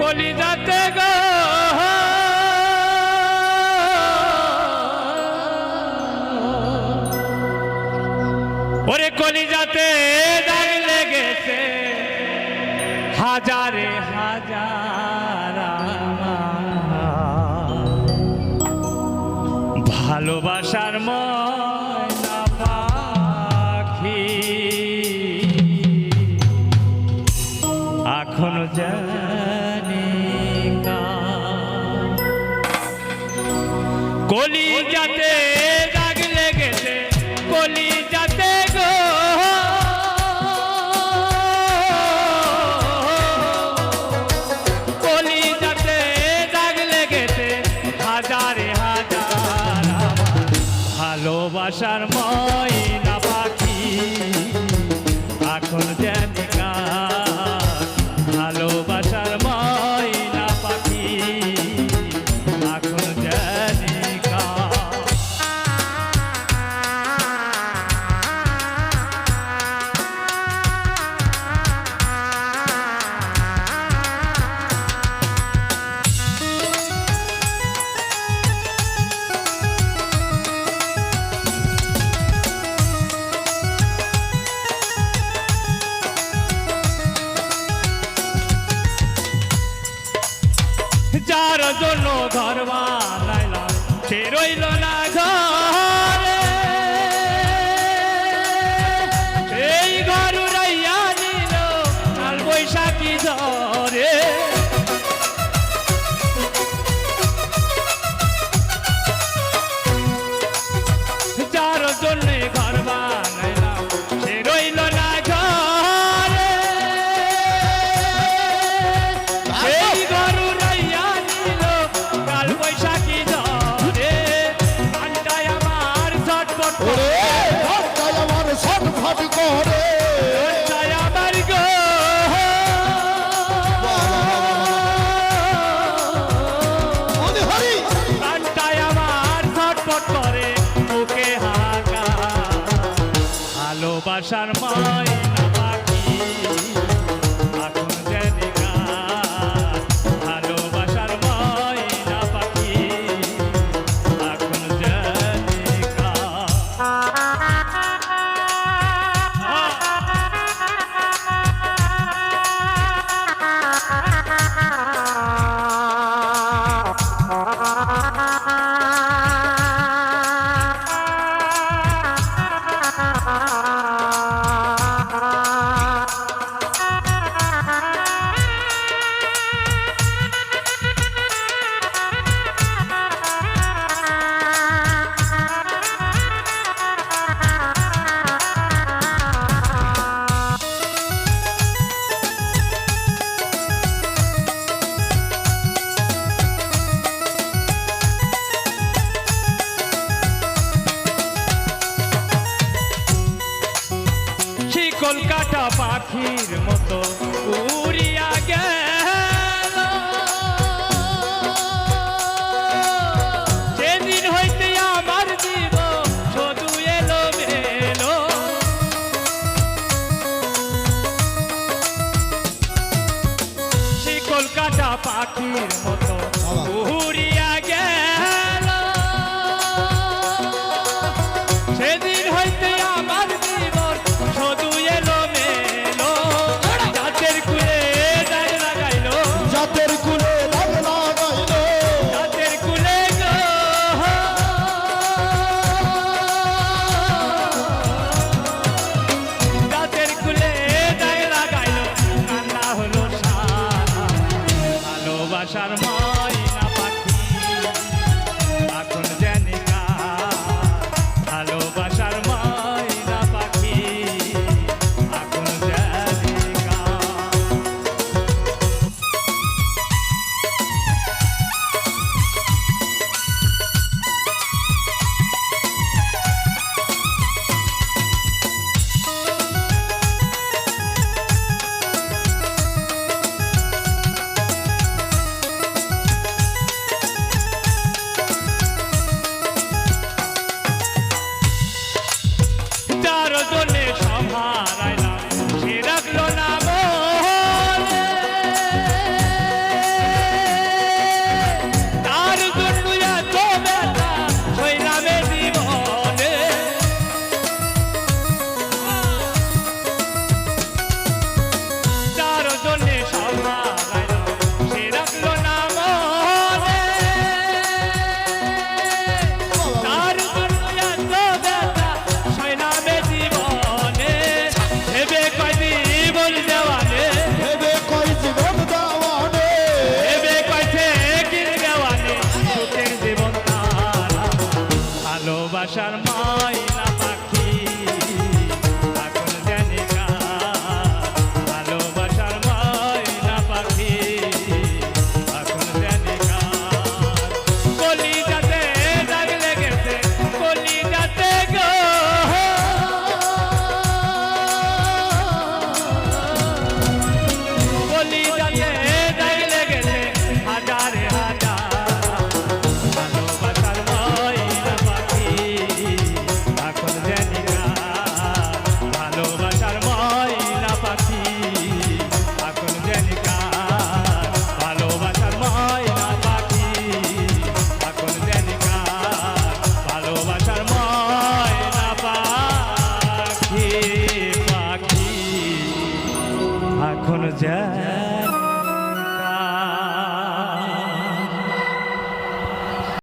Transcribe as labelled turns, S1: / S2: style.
S1: কলিজাতে গো। ওরে কলিজাতে দাগ লেগেছে। হাজারে হাজারা হারে হাজার ভালোবাসার ময় না পাখি এখন যেন জন্য ঘর বানাইলাম সে রইল না ভালোবাসার ময়। কলকাতা পাখির মতো উড়িয়া গেল। সেদিন হইতে আমার জীবন শুধু এলো মেলো সে কলকাতা পাখির মতো উড়িয়া Marshall Moore.